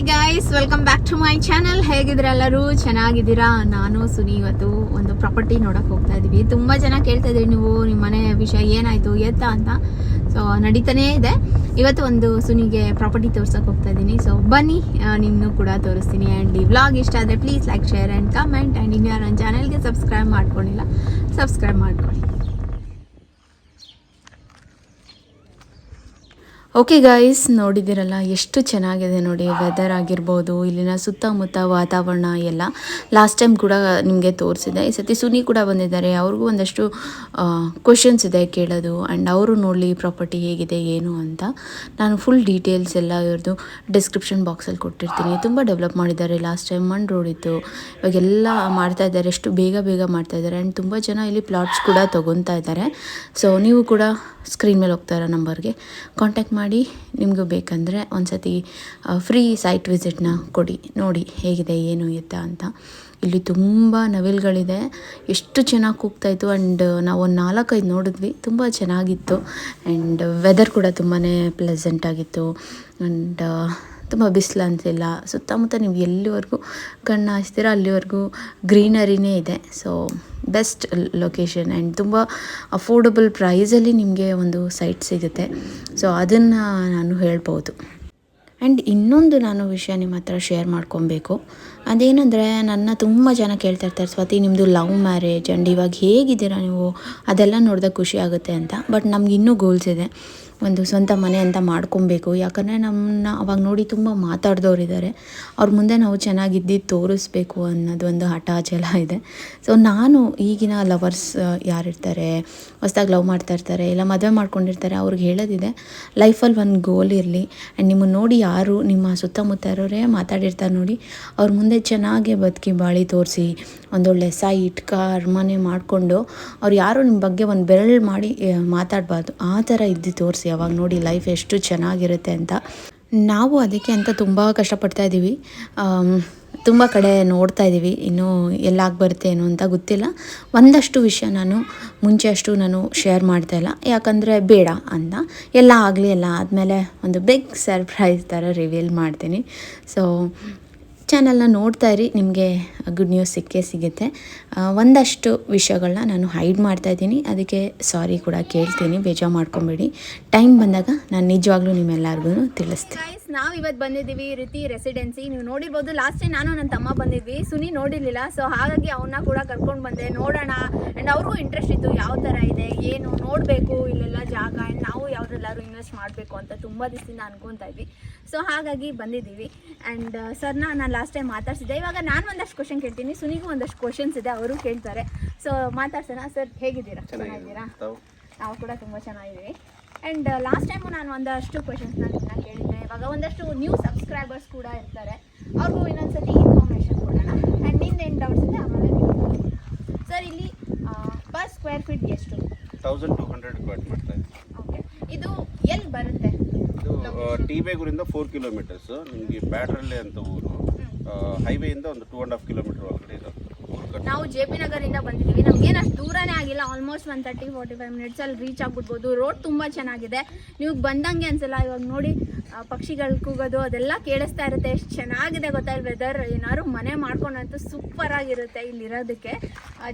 Hi guys welcome back to my channel ಹೇಗಿದ್ರೆ ಎಲ್ಲರೂ? ಚೆನ್ನಾಗಿದ್ದೀರಾ? ನಾನು ಸುನಿ ಇವತ್ತು ಒಂದು ಪ್ರಾಪರ್ಟಿ ನೋಡಕ್ ಹೋಗ್ತಾ ಇದೀವಿ. ತುಂಬಾ ಜನ ಕೇಳ್ತಾ ಇದ್ರಿ ನೀವು ನಿಮ್ಮ ಮನೆ ವಿಷಯ ಏನಾಯ್ತು, ಎತ್ತ ಅಂತ. ಸೊ ನಡೀತಾನೇ ಇದೆ. ಇವತ್ತು ಒಂದು ಸುನಿಗೆ ಪ್ರಾಪರ್ಟಿ ತೋರ್ಸಕ್ ಹೋಗ್ತಾ ಇದ್ದೀನಿ ಸೊ ಬನ್ನಿ ನಿಮ್ಮನ್ನು ಕೂಡ ತೋರಿಸ್ತೀನಿ. ಆ್ಯಂಡ್ ಈ ವ್ಲಾಗ್ ಇಷ್ಟ ಆದರೆ please like share and comment and ಇನ್ನು ನನ್ನ ಚಾನಲ್ಗೆ ಸಬ್ಸ್ಕ್ರೈಬ್ ಮಾಡ್ಕೊಂಡಿಲ್ಲ ಸಬ್ಸ್ಕ್ರೈಬ್ ಮಾಡ್ಕೊಳ್ಳಿ. ಓಕೆ ಗೈಸ್ ನೋಡಿದ್ದೀರಲ್ಲ, ಎಷ್ಟು ಚೆನ್ನಾಗಿದೆ ನೋಡಿ ವೆದರ್ ಆಗಿರ್ಬೋದು, ಇಲ್ಲಿನ ಸುತ್ತಮುತ್ತ ವಾತಾವರಣ ಎಲ್ಲ. ಲಾಸ್ಟ್ ಟೈಮ್ ಕೂಡ ನಿಮಗೆ ತೋರಿಸಿದೆ ಈ ಸತಿ ಸುನಿ ಕೂಡ ಬಂದಿದ್ದಾರೆ. ಅವ್ರಿಗೂ ಒಂದಷ್ಟು ಕ್ವಶನ್ಸ್ ಇದೆ ಕೇಳೋದು. ಆ್ಯಂಡ್ ಅವರು ನೋಡಲಿ ಪ್ರಾಪರ್ಟಿ ಹೇಗಿದೆ, ಏನು ಅಂತ. ನಾನು ಫುಲ್ ಡೀಟೇಲ್ಸ್ ಎಲ್ಲ ಇವ್ರದ್ದು ಡಿಸ್ಕ್ರಿಪ್ಷನ್ ಬಾಕ್ಸಲ್ಲಿ ಕೊಟ್ಟಿರ್ತೀನಿ. ತುಂಬ ಡೆವಲಪ್ ಮಾಡಿದ್ದಾರೆ. ಲಾಸ್ಟ್ ಟೈಮ್ ಮಣ್ಣು ರೋಡ್ ಇತ್ತು. ಇವಾಗೆಲ್ಲ ಮಾಡ್ತಾ ಇದ್ದಾರೆ. ಎಷ್ಟು ಬೇಗ ಬೇಗ ಮಾಡ್ತಾ ಇದ್ದಾರೆ. ಆ್ಯಂಡ್ ತುಂಬ ಜನ ಇಲ್ಲಿ ಪ್ಲಾಟ್ಸ್ ಕೂಡ ತೊಗೊತಾ ಇದ್ದಾರೆ. ಸೊ ನೀವು ಕೂಡ ಸ್ಕ್ರೀನ್ ಮೇಲೆ ಹೋಗ್ತಾ ಇರೋ ನಂಬರ್ಗೆ ಕಾಂಟ್ಯಾಕ್ಟ್ ಮಾಡಿ. ನಿಮಗೂ ಬೇಕಂದರೆ ಒಂದ್ಸತಿ ಫ್ರೀ ಸೈಟ್ ವಿಸಿಟ್ನ ಕೊಡಿ. ನೋಡಿ ಹೇಗಿದೆ, ಏನು ಎತ್ತ ಅಂತ. ಇಲ್ಲಿ ತುಂಬ ನವಿಲುಗಳಿದೆ. ಎಷ್ಟು ಚೆನ್ನಾಗಿ ಕೂಗ್ತಾಯಿತ್ತು ಆ್ಯಂಡ್ ನಾವು ಒಂದು ನಾಲ್ಕೈದು ನೋಡಿದ್ವಿ. ತುಂಬ ಚೆನ್ನಾಗಿತ್ತು. ಆ್ಯಂಡ್ ವೆದರ್ ಕೂಡ ತುಂಬಾ ಪ್ಲೆಸೆಂಟ್ ಆಗಿತ್ತು. ಆ್ಯಂಡ್ ತುಂಬ ಬಿಸಿಲು ಅಂತಿಲ್ಲ. ಸುತ್ತಮುತ್ತ ನೀವು ಎಲ್ಲಿವರೆಗೂ ಕಣ್ಣು ಹಾಯಿಸ್ತೀರ ಅಲ್ಲಿವರೆಗೂ ಗ್ರೀನರಿನೇ ಇದೆ. ಸೊ ಬೆಸ್ಟ್ ಲೊಕೇಶನ್ ಆ್ಯಂಡ್ ತುಂಬ ಅಫೋರ್ಡಬಲ್ ಪ್ರೈಸಲ್ಲಿ ನಿಮಗೆ ಒಂದು ಸೈಟ್ ಸಿಗುತ್ತೆ. ಸೊ ಅದನ್ನು ನಾನು ಹೇಳ್ಬೋದು. ಆ್ಯಂಡ್ ಇನ್ನೊಂದು ನಾನು ವಿಷಯ ನಿಮ್ಮ ಹತ್ರ ಶೇರ್ ಮಾಡ್ಕೊಬೇಕು. ಅದೇನಂದರೆ ನನ್ನ ತುಂಬ ಜನ ಕೇಳ್ತಾ ಇರ್ತಾರೆ, ಸ್ವಾತಿ ನಿಮ್ಮದು ಲವ್ ಮ್ಯಾರೇಜ್ ಆ್ಯಂಡ್ ಇವಾಗ ಹೇಗಿದ್ದೀರಾ ನೀವು? ಅದೆಲ್ಲ ನೋಡಿದಾಗ ಖುಷಿ ಆಗುತ್ತೆ ಅಂತ. ಬಟ್ ನಮ್ಗೆ ಇನ್ನೂ ಗೋಲ್ಸ್ ಇದೆ. ಒಂದು ಸ್ವಂತ ಮನೆ ಅಂತ ಮಾಡ್ಕೊಬೇಕು. ಯಾಕಂದರೆ ನಮ್ಮನ್ನ ಅವಾಗ ನೋಡಿ ತುಂಬ ಮಾತಾಡ್ದವ್ರಿದ್ದಾರೆ ಅವ್ರ ಮುಂದೆ ನಾವು ಚೆನ್ನಾಗಿದ್ದು ತೋರಿಸ್ಬೇಕು ಅನ್ನೋದು ಒಂದು ಹಠ ಛಲ ಇದೆ. ಸೊ ನಾನು ಈಗಿನ ಲವರ್ಸ್ ಯಾರಿರ್ತಾರೆ ಹೊಸ್ದಾಗಿ ಲವ್ ಮಾಡ್ತಾ ಇರ್ತಾರೆ, ಇಲ್ಲ ಮದುವೆ ಮಾಡ್ಕೊಂಡಿರ್ತಾರೆ, ಅವ್ರಿಗೆ ಹೇಳೋದಿದೆ ಲೈಫಲ್ಲಿ ಒಂದು ಗೋಲ್ ಇರಲಿ ಆ್ಯಂಡ್ ನಿಮ್ಮನ್ನು ನೋಡಿ ಯಾರು ನಿಮ್ಮ ಸುತ್ತಮುತ್ತ ಇರೋರೇ ಮಾತಾಡಿರ್ತಾರೆ ನೋಡಿ, ಅವ್ರ ಮುಂದೆ ಚೆನ್ನಾಗೇ ಬದುಕಿ ಬಾಳಿ ತೋರಿಸಿ, ಒಂದೊಳ್ಳೆ ಸೈಟ್ ಕಾರ್, ಮನೆ ಮಾಡಿಕೊಂಡು, ಅವ್ರು ಯಾರು ನಿಮ್ಮ ಬಗ್ಗೆ ಒಂದು ಬೆರಳು ಮಾಡಿ ಮಾತಾಡಬಾರ್ದು. ಆ ಥರ ಇದ್ದು ತೋರಿಸಿ. ಅವಾಗ ನೋಡಿ ಲೈಫ್ ಎಷ್ಟು ಚೆನ್ನಾಗಿರುತ್ತೆ ಅಂತ. ನಾವು ಅದಕ್ಕೆ ಅಂತ ತುಂಬ ಕಷ್ಟಪಡ್ತಾ ಇದ್ದೀವಿ. ತುಂಬ ಕಡೆ ನೋಡ್ತಾ ಇದ್ದೀವಿ. ಇನ್ನೂ ಎಲ್ಲಾಗಿ ಬರುತ್ತೆ ಏನು ಅಂತ ಗೊತ್ತಿಲ್ಲ. ಒಂದಷ್ಟು ವಿಷಯ ನಾನು ಮುಂಚೆ ಅಷ್ಟು ನಾನು ಶೇರ್ ಮಾಡ್ತಾ ಇಲ್ಲ. ಯಾಕಂದರೆ ಬೇಡ ಅಂತ. ಎಲ್ಲ ಆಗಲಿ, ಎಲ್ಲ ಆದಮೇಲೆ ಒಂದು ಬಿಗ್ ಸರ್ಪ್ರೈಸ್ ಥರ ರಿವೀಲ್ ಮಾಡ್ತೀನಿ. ಸೊ ಚಾನಲ್ನ ನೋಡ್ತಾ ಇರಿ, ನಿಮಗೆ ಗುಡ್ ನ್ಯೂಸ್ ಸಿಕ್ಕೇ ಸಿಗುತ್ತೆ. ಒಂದಷ್ಟು ವಿಷಯಗಳನ್ನ ನಾನು ಹೈಡ್ ಮಾಡ್ತಾ ಇದ್ದೀನಿ. ಅದಕ್ಕೆ ಸಾರಿ ಕೂಡ ಕೇಳ್ತೀನಿ, ಬೇಜಾರು ಮಾಡ್ಕೊಬೇಡಿ. ಟೈಮ್ ಬಂದಾಗ ನಾನು ನಿಜವಾಗ್ಲೂ ನಿಮ್ಮೆಲ್ಲರಿಗೂ ತಿಳಿಸ್ತೀನಿ. ನಾವು ಇವತ್ತು ಬಂದಿದ್ದೀವಿ ರೀತಿ ರೆಸಿಡೆನ್ಸಿ ನೀವು ನೋಡಿರ್ಬೋದು ಲಾಸ್ಟ್ ಟೈಮ್ ನಾನು ನನ್ನ ತಮ್ಮ ಬಂದಿದ್ವಿ. ಸುನಿ ನೋಡಿರ್ಲಿಲ್ಲ. ಸೊ ಹಾಗಾಗಿ ಅವನ್ನ ಕೂಡ ಕರ್ಕೊಂಡು ಬಂದೆ. ನೋಡೋಣ. ಆ್ಯಂಡ್ ಅವ್ರಿಗೂ ಇಂಟ್ರೆಸ್ಟ್ ಇತ್ತು ಯಾವ ಥರ ಇದೆ ಏನು ನೋಡಬೇಕು ಇಲ್ಲೆಲ್ಲ ಜಾಗ. ಆ್ಯಂಡ್ ನಾವು ಯಾವ್ದ್ರೆಲ್ಲಾರು ಇನ್ವೆಸ್ಟ್ ಮಾಡಬೇಕು ಅಂತ ತುಂಬ ದಿವಸದಿಂದ ಅನ್ಕೊತಾ ಇದ್ವಿ. ಸೊ ಹಾಗಾಗಿ ಬಂದಿದ್ದೀವಿ. ಆ್ಯಂಡ್ ಸರ್ನ ನಾನು ಲಾಸ್ಟ್ ಟೈಮ್ ಮಾತಾಡ್ಸಿದ್ದೆ. ಇವಾಗ ನಾನು ಒಂದಷ್ಟು ಕ್ವಶನ್ ಕೇಳ್ತೀನಿ. ಸುನಿಗೂ ಒಂದಷ್ಟು ಕ್ವಶನ್ಸ್ ಇದೆ. ಅವರು ಕೇಳ್ತಾರೆ. ಸೊ ಮಾತಾಡ್ಸೋಣ. ಸರ್ ಹೇಗಿದ್ದೀರಾ? ಚೆನ್ನಾಗಿದ್ದೀರಾ? ನಾವು ಕೂಡ ತುಂಬ ಚೆನ್ನಾಗಿದ್ದೀವಿ. ಆ್ಯಂಡ್ ಲಾಸ್ಟ್ ಟೈಮು ನಾನು ಒಂದಷ್ಟು ಕ್ವಶನ್ಸ್ನ ಇವಾಗ ಒಂದಷ್ಟು ನ್ಯೂ ಸಬ್ಸ್ಕ್ರೈಬರ್ಸ್ ಕೂಡ ಇರ್ತಾರೆ. ಅವ್ರಿಗೂ ಇನ್ನೊಂದ್ಸತಿ ಇನ್ಫಾರ್ಮೇಷನ್ ಕೊಡೋಣ. ಆ್ಯಂಡ್ನಿಂದ ಏನು ಡೌಟ್ಸ್ ಇದೆ ಆಮೇಲೆ ನೀವು ಸರ್ ಇಲ್ಲಿ ಪರ್ ಸ್ಕ್ವೇರ್ ಫೀಟ್ ಎಷ್ಟು? ತೌಸಂಡ್ ಟೂ ಹಂಡ್ರೆಡ್ ಕ್ವಾಟ್ ಮಾಡ್ತಾ ಓಕೆ ಇದು ಎಲ್ಲಿ ಬರುತ್ತೆ? ಇದು ಟಿ ಬೇಗೂರಿಂದ ಫೋರ್ ಕಿಲೋಮೀಟರ್ಸ್ ನಿಮಗೆ ಬ್ಯಾಟ್ರಲ್ಲೇ ಅಂತ ಊರು. ಹೈವೇಯಿಂದ ಒಂದು ಟೂ ಆ್ಯಂಡ್ ಹಾಫ್ ಕಿಲೋಮೀಟರ್ ಒಳಗಡೆ ನಾವು ಜೆ ಪಿ ನಗರಿಂದ ಬಂದಿದ್ದೀವಿ. ನಮ್ಗೇನು ಅಷ್ಟು ದೂರನೇ ಆಗಿಲ್ಲ. Almost one thirty forty five ಮಿನಿಟ್ಸಲ್ಲಿ reach ಆಗ್ಬಿಡ್ಬೋದು. ರೋಡ್ ತುಂಬ ಚೆನ್ನಾಗಿದೆ. ನೀವು ಬಂದಂಗೆ ಅನ್ಸಲ್ಲ. ಇವಾಗ ನೋಡಿ ಪಕ್ಷಿಗಳು ಕೂಗೋದು ಅದೆಲ್ಲ ಕೇಳಿಸ್ತಾ ಇರುತ್ತೆ. ಎಷ್ಟು ಚೆನ್ನಾಗಿದೆ ಗೊತ್ತಾ? ಇಲ್ಲಿ ವೆದರ್ ಏನಾದ್ರು ಮನೆ ಮಾಡ್ಕೊಂಡಂತೂ ಸೂಪರ್ ಆಗಿರುತ್ತೆ ಇಲ್ಲಿರೋದಕ್ಕೆ.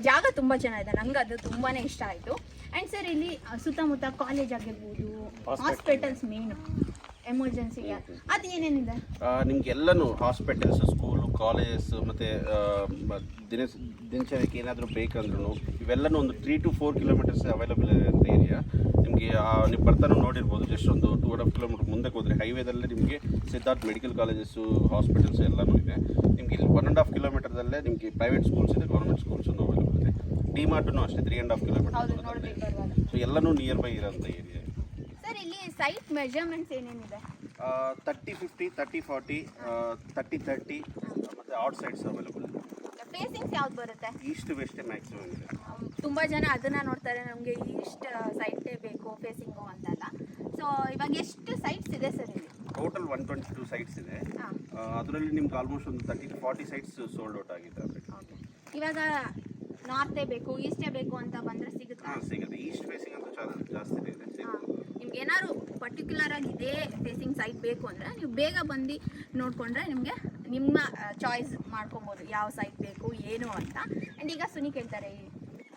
ಜಾಗ ತುಂಬ ಚೆನ್ನಾಗಿದೆ. ನಂಗೆ ಅದು ತುಂಬಾ ಇಷ್ಟ ಆಯಿತು. ಆ್ಯಂಡ್ ಸರ್ ಇಲ್ಲಿ ಸುತ್ತಮುತ್ತ ಕಾಲೇಜ್ ಆಗಿರ್ಬೋದು ಹಾಸ್ಪಿಟಲ್ಸ್ ಮೇನು ಎಮರ್ಜೆನ್ಸಿಗೆ ಅದು ಏನೇನಿದೆ ನಿಮ್ಗೆ ಎಲ್ಲನೂ ಹಾಸ್ಪಿಟಲ್ಸ್ ಸ್ಕೂಲು ಕಾಲೇಜಸ್ ಮತ್ತು ದಿನ ದಿನಚರ್ಯಕ್ಕೆ ಏನಾದರೂ ಬೇಕಂದ್ರೂ ಇವೆಲ್ಲನೂ ಒಂದು three to four kilometres available ಅಂತ ಏರಿಯಾ ನಿಮಗೆ ನೀವು ಬರ್ತಾನೂ ನೋಡಿರ್ಬೋದು ಜಸ್ಟ್ ಒಂದು ಟೂ ಆ್ಯಂಡ್ ಹಾಫ್ ಕಿಲೋಮೀಟರ್ ಮುಂದೆ ಹೋದರೆ ಹೈವೇದಲ್ಲೇ ನಿಮಗೆ ಸಿದ್ಧಾರ್ಥ ಮೆಡಿಕಲ್ ಕಾಲೇಜಸ್ಸು ಹಾಸ್ಪಿಟಲ್ಸ್ ಎಲ್ಲನೂ ಇದೆ. ನಿಮಗೆ ಇಲ್ಲಿ ಒನ್ ಆ್ಯಂಡ್ ಹಾಫ್ ಕಿಲೋಮೀಟರ್ದಲ್ಲೇ ನಿಮಗೆ ಪ್ರೈವೇಟ್ ಸ್ಕೂಲ್ಸ್ ಇದೆ ಗೌರ್ಮೆಂಟ್ ಸ್ಕೂಲ್ಸ್ ಅವೈಲಬಲ್ ಇದೆ. ಡಿ ಮಾರ್ಟೂ ಅಷ್ಟೇ ತ್ರೀ ಆ್ಯಂಡ್ ಹಾಫ್ ಹೌದು ಕಿಲೋಮೀಟರ್ ಸೊ ಎಲ್ಲನೂ ನಿಯರ್ ಬೈ ಇರೋಂಥ ಏರಿಯಾ ಸರ್ ಇಲ್ಲಿ ಸೈಟ್ ಮೆಜರ್ಮೆಂಟ್ಸ್ ಏನೇನಿದೆ? Thirty fifty thirty forty thirty thirty ಮತ್ತು ಔಟ್ ಸೈಡ್ಸ್ ಅವೈಲಬಲ್ ಇದೆ ಫೇಸಿಂಗ್ಸ್ ಯಾವ್ದು ಬರುತ್ತೆ? ಈಸ್ಟ್ ವೆಸ್ಟ್ ಮ್ಯಾಕ್ಸಿಮಮ್ ಇದೆ. ತುಂಬಾ ಜನ ಅದನ್ನ ನೋಡ್ತಾರೆ ನಮಗೆ ಈಸ್ಟ್ ಸೈಟೇ ಬೇಕು ಫೇಸಿಂಗು ಅಂತೆಲ್ಲ. ಸೊ ಇವಾಗ ಎಷ್ಟು ಸೈಟ್ಸ್ ಇದೆ ಸರ್ ಇಲ್ಲಿ? Total one twenty two sites ಇದೆ ಅದರಲ್ಲಿ ನಿಮ್ಗೆ ಆಲ್ಮೋಸ್ಟ್ ಒಂದು thirty to forty sites sold out ಆಗಿದೆ ಇವಾಗ ನಾರ್ತೇ ಬೇಕು ಈಸ್ಟೇ ಬೇಕು ಅಂತ ಬಂದ್ರೆ ಸಿಗುತ್ತೆ? ಹಾಂ ಸಿಗುತ್ತೆ. ಈಸ್ಟ್ ಫೇಸಿಂಗ್ ಅಂತ ಜಾಸ್ತಿ ಇದೆ. ಸಿಗುತ್ತೆ ನಿಮ್ಗೆ ಏನಾದ್ರು ಪರ್ಟಿಕ್ಯುಲರ್ ಆಗಿ ಇದೇ ಫೇಸಿಂಗ್ ಸೈಟ್ ಬೇಕು ಅಂದರೆ ನೀವು ಬೇಗ ಬಂದು ನೋಡಿಕೊಂಡ್ರೆ ನಿಮಗೆ ನಿಮ್ಮ ಚಾಯ್ಸ್ ಮಾಡ್ಕೊಬೋದು ಯಾವ ಸೈಟ್ ಬೇಕು ಏನು ಅಂತ. ಆ್ಯಂಡ್ ಈಗ ಸುನಿ ಕೇಳ್ತಾರೆ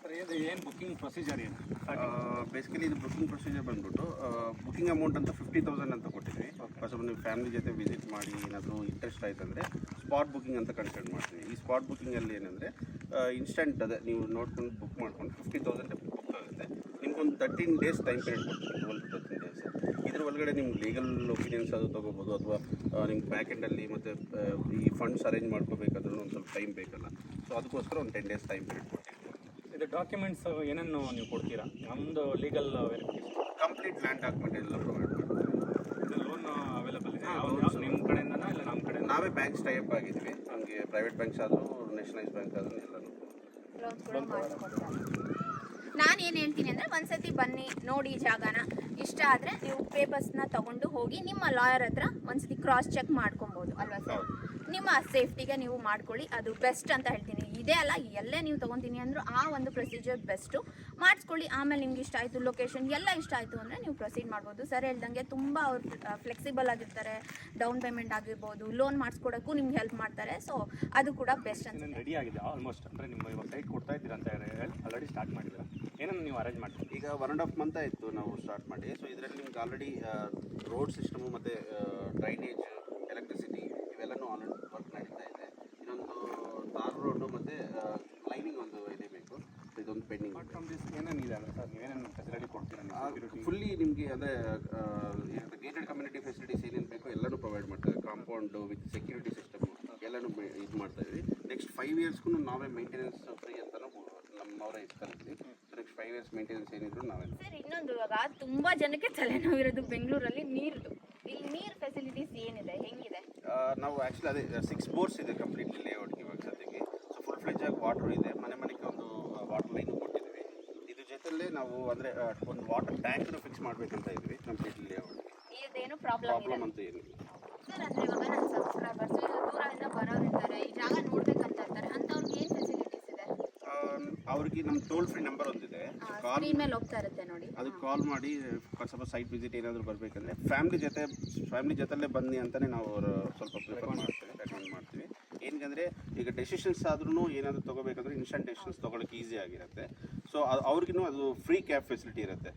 ಸರ್ ಇದು ಏನು ಬುಕ್ಕಿಂಗ್ ಪ್ರೊಸೀಜರ್ ಏನು? ಬೇಸಿಕಲಿ ಇದು ಬುಕಿಂಗ್ ಪ್ರೊಸೀಜರ್ ಬಂದ್ಬಿಟ್ಟು ಬುಕಿಂಗ್ ಅಮೌಂಟ್ ಅಂತ ಫಿಫ್ಟಿ ತೌಸಂಡ್ ಅಂತ ಕೊಟ್ಟಿದ್ವಿ ಫಸ್ಟ್ ನೀವು ಫ್ಯಾಮಿಲಿ ಜೊತೆ ವಿಸಿಟ್ ಮಾಡಿ ಏನಾದರೂ ಇಂಟ್ರೆಸ್ಟ್ ಆಯ್ತು ಅಂದರೆ ಸ್ಪಾಟ್ ಬುಕಿಂಗ್ ಅಂತ ಕನ್ಸಿಡರ್ ಮಾಡ್ತೀವಿ. ಈ ಸ್ಪಾಟ್ ಬುಕಿಂಗಲ್ಲಿ ಏನಂದರೆ ಇನ್ಸ್ಟೆಂಟ್ ಅದೇ ನೀವು ನೋಡ್ಕೊಂಡು ಬುಕ್ ಮಾಡ್ಕೊಂಡು ಫಿಫ್ಟಿ ತೌಸಂಡ್ ಬುಕ್ ಆಗುತ್ತೆ. ನಿಮ್ಗೊಂದು ತರ್ಟೀನ್ ಡೇಸ್ ಟೈಮ್ ಪೀರಿಯಡ್ ಕೊಡ್ತೀವಿ. ಟ್ವೆಲ್ ತರ್ಟೀನ್ ಡೇಸ್ ಇದ್ರ ಒಳಗಡೆ ನಿಮ್ಗೆ ಲೀಗಲ್ ಒಪಿನಿಯನ್ಸ್ ಅದು ತೊಗೋಬೋದು ಅಥವಾ ನಿಮ್ಗೆ ಬ್ಯಾಕ್ ಎಂಡಲ್ಲಿ ಮತ್ತು ಈ ಫಂಡ್ಸ್ ಅರೇಂಜ್ ಮಾಡ್ಕೋಬೇಕಾದ್ರೂ ಒಂದು ಸ್ವಲ್ಪ ಟೈಮ್ ಬೇಕಲ್ಲ. ಸೊ ಅದಕ್ಕೋಸ್ಕರ ಒಂದು ಟೆನ್ ಡೇಸ್ ಟೈಮ್ ಪೀರಿಯಡ್ ಕೊಡ್ತೀವಿ. ಇದು ಡಾಕ್ಯುಮೆಂಟ್ಸ್ ಏನೇನು ನೀವು ಕೊಡ್ತೀರಾ? ನಮ್ಮದು legal verification complete land document ಎಲ್ಲ ಪ್ರೊವೈಡ್ ಮಾಡ್ತೀವಿ. ಇದು ಲೋನ್ ಅವೈಲಬಲ್ ಇದೆ. ನಿಮ್ಮ ಕಡೆಯಿಂದನಾ ಇಲ್ಲ ನಮ್ಮ ಕಡೆ ನಾವೇ ಬ್ಯಾಂಕ್ಸ್ ಟೈಪ್ ಆಗಿದ್ವಿ. ನಮಗೆ ಪ್ರೈವೇಟ್ ಬ್ಯಾಂಕ್ಸ್ ಆದರೂ ನ್ಯಾಷನಲೈಸ್ ಬ್ಯಾಂಕ್ ಆದರೂ ಎಲ್ಲನೂ. ನಾನು ಏನು ಹೇಳ್ತೀನಿ ಅಂದರೆ ಒಂದ್ಸತಿ ಬನ್ನಿ ನೋಡಿ ಜಾಗನ. ಇಷ್ಟ ಆದರೆ ನೀವು ಪೇಪರ್ಸ್ನ ತಗೊಂಡು ಹೋಗಿ ನಿಮ್ಮ ಲಾಯರ್ ಹತ್ರ ಒಂದ್ಸತಿ ಕ್ರಾಸ್ ಚೆಕ್ ಮಾಡ್ಕೊಬೋದು ಅಲ್ವಾ ಸರ್ ನಿಮ್ಮ ಸೇಫ್ಟಿಗೆ ನೀವು ಮಾಡ್ಕೊಳ್ಳಿ ಅದು ಬೆಸ್ಟ್ ಅಂತ ಹೇಳ್ತೀನಿ. ಇದೇ ಅಲ್ಲ ಎಲ್ಲೇ ನೀವು ತೊಗೊತೀನಿ ಅಂದರೂ ಆ ಒಂದು ಪ್ರೊಸೀಜರ್ ಬೆಸ್ಟು ಮಾಡಿಸ್ಕೊಳ್ಳಿ ಆಮೇಲೆ ನಿಮ್ಗೆ ಇಷ್ಟ ಆಯಿತು ಲೊಕೇಶನ್ ಎಲ್ಲ ಇಷ್ಟ ಆಯಿತು ಅಂದರೆ ನೀವು ಪ್ರೊಸೀಡ್ ಮಾಡ್ಬೋದು. ಸರ್ ಹೇಳ್ದಂಗೆ ತುಂಬ ಅವ್ರು ಫ್ಲೆಕ್ಸಿಬಲ್ ಆಗಿರ್ತಾರೆ. ಡೌನ್ ಪೇಮೆಂಟ್ ಆಗಿರ್ಬೋದು ಲೋನ್ ಮಾಡಿಸ್ಕೊಡೋಕ್ಕೂ ನಿಮ್ಗೆ ಹೆಲ್ಪ್ ಮಾಡ್ತಾರೆ. ಸೊ ಅದು ಕೂಡ ಬೆಸ್ಟ್ ಅಂತ ರೆಡಿ ಆಗಿದೆ ಆಲ್ಮೋಸ್ಟ್ ಅಂದರೆ ನಿಮ್ಮ ಇವಾಗ ಸೈಟ್ ಕೊಡ್ತಾ ಇದ್ದೀರಾ ಅಂತ ಹೇಳಿ ಆಲ್ರೆಡಿ ಸ್ಟಾರ್ಟ್ ಮಾಡಿದ್ದೀರಾ? ಏನನ್ನು ನೀವು ಅರೇಂಜ್ ಮಾಡ್ತೀರಿ? ಈಗ ಒನ್ ಆ್ಯಂಡ್ ಹಾಫ್ ಮಂತ್ ಆಯಿತು ನಾವು ಸ್ಟಾರ್ಟ್ ಮಾಡಿ ಸೊ ಇದರಲ್ಲಿ ನಿಮ್ಗೆ ಆಲ್ರೆಡಿ ರೋಡ್ ಸಿಸ್ಟಮು ಮತ್ತು ಡ್ರೈನೇಜ್ ಎಲೆಕ್ಟ್ರಿಸಿಟಿ ಇವೆಲ್ಲನೂ ಆಲ್ರೆಡಿ ವರ್ಕ್ ನಡೀತಾ ಇದೆ. ಇನ್ನೊಂದು ತಾರ್ ರೋಡು ಮತ್ತು ಲೈನಿಂಗ್ ಒಂದು ಇದೇ ಬೇಕು. ಇದೊಂದು ಪೆಂಡಿಂಗ್ ಇದೆ. ಅಲ್ಲ ಸರ್ ನೀವೇನೇನು ಫೆಸಿಲಿಟಿ ಕೊಡ್ತೀರಾ ಫುಲ್ಲಿ ನಿಮಗೆ ಅಂದರೆ ಗೇಟೆಡ್ ಕಮ್ಯುನಿಟಿ ಫೆಸಿಲಿಟೀಸ್ ಏನೇನು ಬೇಕೋ ಎಲ್ಲನೂ ಪ್ರೊವೈಡ್ ಮಾಡ್ತಾರೆ. ಕಾಂಪೌಂಡು ವಿತ್ ಸೆಕ್ಯೂರಿಟಿ ಸಿಸ್ಟಮ್ ಎಲ್ಲನೂ ಇದು ಮಾಡ್ತಾ ಇದ್ವಿ. ನೆಕ್ಸ್ಟ್ ಫೈವ್ ಇಯರ್ಸ್ಗೂ ನಾವೇ maintenance free next five years maintenance ಏನಿದ್ರು ನಾವೇ ಸರ್ ಇನ್ನೊಂದು ಇವಾಗ ತುಂಬಾ ಜನಕ್ಕೆ ತಲೆನೋವು ಇರೋದು ಬೆಂಗಳೂರಲ್ಲಿ ನೀರು. ಇಲ್ಲಿ ನೀರು ಫೆಸಿಲಿಟೀಸ್ ಏನಿದೆ? ಹೆಂಗಿದೆ? ನಾವು ಆ್ಯಕ್ಚುಲಿ ಅದೇ ಸಿಕ್ಸ್ ಬೋರ್ಸ್ ಇದೆ ಕಂಪ್ಲೀಟ್ಲಿ ಲೇಔಟ್ಗೆ ಇವಾಗ ಸದ್ಯಕ್ಕೆ. ಸೊ ಫುಲ್ ಫ್ಲೆಜ್ ಆಗಿ ವಾಟರ್ ಇದೆ. ಮನೆ ಮನೆಗೆ ಒಂದು ವಾಟರ್ ಲೈನ್ ಕೊಟ್ಟಿದ್ದೀವಿ. ಇದ್ರ ಜೊತೆಲೇ ನಾವು ಅಂದರೆ ಒಂದು ವಾಟರ್ ಟ್ಯಾಂಕ್ನು ಫಿಕ್ಸ್ ಮಾಡಬೇಕಂತ ಇದ್ವಿ ಕಂಪ್ಲೀಟ್ಲಿ ಲೇಔಟ್ ಇದೇನು ಪ್ರಾಬ್ಲಮ್ ಪ್ರಾಬ್ಲಮ್ ಅಂತ ಏನಿಲ್ಲ. ಸರ್ ಅಂದ್ರೆ ಇವಾಗ ನನ್ನ ಸಬ್ಸ್ಕ್ರೈಬರ್ಸ್ ದೂರದಿಂದ ಬರೋರಿದ್ದಾರೆ. ಈ ಜಾಗ ನೋಡ್ಬೇಕಂತ ಇರ್ತಾರೆ ಅಂತವ್ರಿಗೆ ಏನ್ ಫೆಸಿಲಿಟೀಸ್ ಇದೆ ಆ, ಅವ್ರಿಗೆ ನಮ್ಮ ಟೋಲ್ ಫ್ರೀ ನಂಬರ್ ಒಂದಿದೆ. ಕಾಲ್ ಸ್ಕ್ರೀನ್ ಮೇಲೆ ಹೋಗ್ತಾ ಇರುತ್ತೆ ನೋಡಿ. ಅದಕ್ಕೆ ಕಾಲ್ ಮಾಡಿ ಸ್ವಲ್ಪ ಸೈಟ್ ವಿಸಿಟ್ ಏನಾದರೂ ಬರಬೇಕಂದ್ರೆ ಫ್ಯಾಮಿಲಿ ಜೊತೆ ಫ್ಯಾಮಿಲಿ ಜೊತೆಲೇ ಬನ್ನಿ ಅಂತಲೇ ನಾವು ಅವ್ರು ಸ್ವಲ್ಪ ಪ್ರಿಫರ್ ಮಾಡ್ತೀವಿ ರೆಕಮೆಂಡ್ ಮಾಡ್ತೀವಿ. ಏನಂದರೆ ಈಗ ಡೆಸಿಷನ್ಸ್ ಆದ್ರೂ ಏನಾದರೂ ತೊಗೋಬೇಕಂದ್ರೆ ಇನ್ಸ್ಟಂಟ್ ಡೆಸಿಷನ್ಸ್ ತೊಗೊಳಕ್ಕೆ ಈಸಿ ಆಗಿರುತ್ತೆ. ಸೊ ಅವ್ರಿಗೂ ಅದು ಫ್ರೀ ಕ್ಯಾಬ್ ಫೆಸಿಲಿಟಿ ಇರುತ್ತೆ.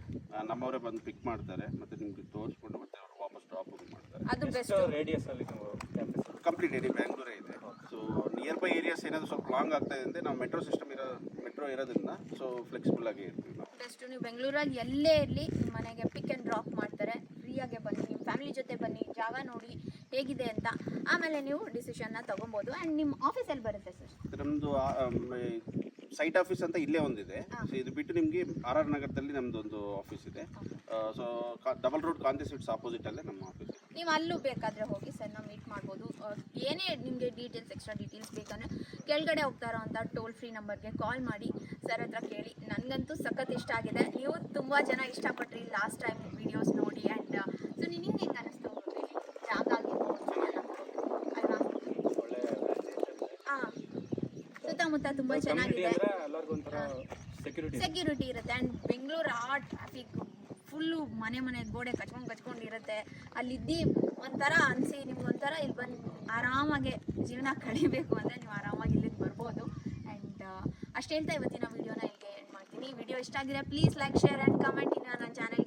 ನಮ್ಮವರೇ ಬಂದು ಪಿಕ್ ಮಾಡ್ತಾರೆ ಮತ್ತು ನಿಮ್ಗೆ ತೋರಿಸ್ಕೊಂಡು ಮತ್ತೆ ಅವರು ವಾಪಸ್ ಡ್ರಾಪ್ ಮಾಡ್ತಾರೆ. ಅದು ಬೆಸ್ಟ್ ರೇಡಿಯಸ್ ಅಲ್ಲಿ ನಾವು ಕ್ಯಾಂಪಸ್ ಕಂಪ್ಲೀಟ್ ಇಡೀ ಬ್ಯಾಂಗ್ಳೂರೇ ಇದೆ. ಸೊ ನಿಯರ್ ಬೈ ಏರಿಯಾಸ್ ಏನಾದರೂ ಸ್ವಲ್ಪ ಲಾಂಗ್ ಆಗ್ತಾ ಇದೆ ಅಂದರೆ ನಾವು ಮೆಟ್ರೋ ಸಿಸ್ಟಮ್ ಇರೋ ಮೆಟ್ರೋ ಇರೋದ್ರಿಂದ ಸೊ ಫ್ಲೆಕ್ಸಿಬಲ್ ಆಗಿ ಇರ್ತೀವಿ ನಾವು. ಬೆಸ್ಟ್ ನೀವು ಬೆಂಗಳೂರಲ್ಲಿ ಎಲ್ಲೇ ಇರಲಿ ನಿಮ್ಮ ಮನೆಗೆ ಪಿಕ್ ಆ್ಯಂಡ್ ಡ್ರಾಪ್ ಮಾಡ್ತಾರೆ ಫ್ರೀಯಾಗೆ ಬನ್ನಿ ನಿಮ್ಮ ಫ್ಯಾಮಿಲಿ ಜೊತೆ ಬನ್ನಿ ಜಾಗ ನೋಡಿ ಹೇಗಿದೆ ಅಂತ. ಆಮೇಲೆ ನೀವು ಡಿಸಿಷನ್ನ ತೊಗೊಬೋದು. ಆ್ಯಂಡ್ ನಿಮ್ಮ ಆಫೀಸಲ್ಲಿ ಬರುತ್ತೆ ಸರ್ ನಮ್ಮದು ಸೈಟ್ ಆಫೀಸ್ ಅಂತ ಇಲ್ಲೇ ಒಂದಿದೆ. ಸೊ ಇದು ಬಿಟ್ಟು ನಿಮಗೆ ಆರ್ ಆರ್ ನಗರದಲ್ಲಿ ನಮ್ದು ಒಂದು ಆಫೀಸ್ ಇದೆ so double road Kanti sweets opposite ಅಲ್ಲೇ ನಮ್ಮ ಆಫೀಸ್ ಇದೆ. ನೀವು ಅಲ್ಲೂ ಬೇಕಾದರೆ ಹೋಗಿ ಸರ್ನ ಮೀಟ್ ಮಾಡ್ಬೋದು. ಏನೇ ನಿಮಗೆ ಡೀಟೇಲ್ಸ್ ಎಕ್ಸ್ಟ್ರಾ ಡೀಟೇಲ್ಸ್ ಬೇಕಂದ್ರೆ ಕೆಳಗಡೆ ಹೋಗ್ತಾ ಅಂತ ಟೋಲ್ ಫ್ರೀ ನಂಬರ್ಗೆ ಕಾಲ್ ಮಾಡಿ ಸರ್ ಹತ್ರ ಕೇಳಿ. ನನಗಂತೂ ಸಖತ್ ಇಷ್ಟ ಆಗಿದೆ. ನೀವು ತುಂಬ ಜನ ಇಷ್ಟಪಟ್ರಿ ಲಾಸ್ಟ್ ಟೈಮ್ ವಿಡಿಯೋಸ್ ನೋಡಿ ಆ್ಯಂಡ್ ಸೊ ನಿಂಗೆ ಹೆಂಗೆ ಅನ್ನಿಸ್ತು ಇಲ್ಲಿ ಜಾಗ ಆಗಿರ್ಬೋದು ಎಲ್ಲ ಅಲ್ವಾ ಒಳ್ಳೆ ಹಾಂ ಸುತ್ತಮುತ್ತ ತುಂಬ ಕಮ್ಯುನಿಟಿ ಚೆನ್ನಾಗಿದೆ. ಸೆಕ್ಯೂರಿಟಿ ಇರುತ್ತೆ. ಆ್ಯಂಡ್ ಬೆಂಗಳೂರು ಆ ಟ್ರಾಫಿಕ್ ಫುಲ್ಲು ಮನೆ ಮನೆ ಗೋಡೆ ಕಚ್ಕೊಂಡು ಕಚ್ಕೊಂಡು ಇರುತ್ತೆ. ಅಲ್ಲಿದ್ದು ಒಂಥರ ಅನಿಸಿ ನಿಮ್ಗೆ ಒಂಥರ ಇಲ್ಲಿ ಬಂದು ಆರಾಮಾಗೆ ಜೀವನ ಕಳಿಬೇಕು ಅಂದರೆ ನೀವು ಆರಾಮಾಗಿ ಇಲ್ಲಿಗೆ ಬರ್ಬೋದು. ಆ್ಯಂಡ್ ಅಷ್ಟು ಹೇಳ್ತಾ ಇವತ್ತಿನ ವೀಡಿಯೋನ ಇಲ್ಲಿಗೆ ಎಂಡ್ ಮಾಡ್ತೀನಿ. ವಿಡಿಯೋ ಇಷ್ಟ ಆಗಿದೆ please like share and comment ಇನ್ನು ನನ್ನ ಚಾನಲ್